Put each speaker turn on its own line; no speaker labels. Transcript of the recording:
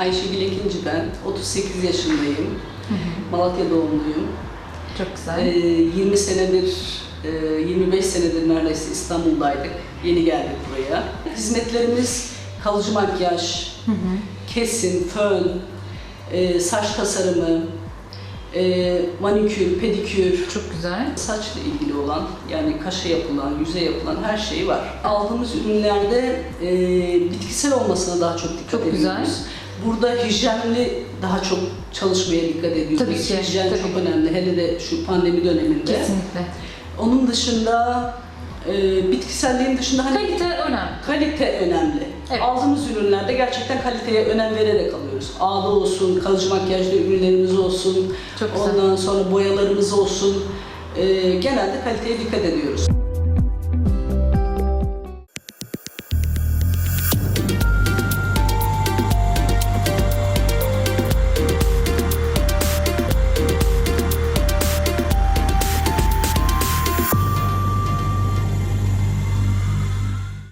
Ayşegül Ekinci ben. 38 yaşındayım. Malatya doğumluyum.
Çok güzel.
Ee, 20 senedir, e, 25 senedir neredeyse İstanbul'daydık. Yeni geldik buraya. Hizmetlerimiz kalıcı makyaj, kesim, fön, e, saç tasarımı, e, manikür, pedikür,
Çok güzel.
Saçla ilgili olan yani kaşa yapılan, yüze yapılan her şey var. Aldığımız ürünlerde e, bitkisel olmasına daha çok dikkat
Çok
ediyoruz.
güzel.
Burada hijyenli daha çok çalışmaya dikkat ediyoruz.
Tabii ki,
Hijyen
tabii
çok önemli hele de şu pandemi döneminde.
Kesinlikle.
Onun dışında e, bitkiselliğin dışında hani
Kalite önemli.
kalite önemli.
Evet.
Aldığımız ürünlerde gerçekten kaliteye önem vererek alıyoruz. Ağda olsun, kalıcı makyajlı ürünlerimiz olsun,
Çok güzel.
ondan sonra boyalarımız olsun. E, genelde kaliteye dikkat ediyoruz.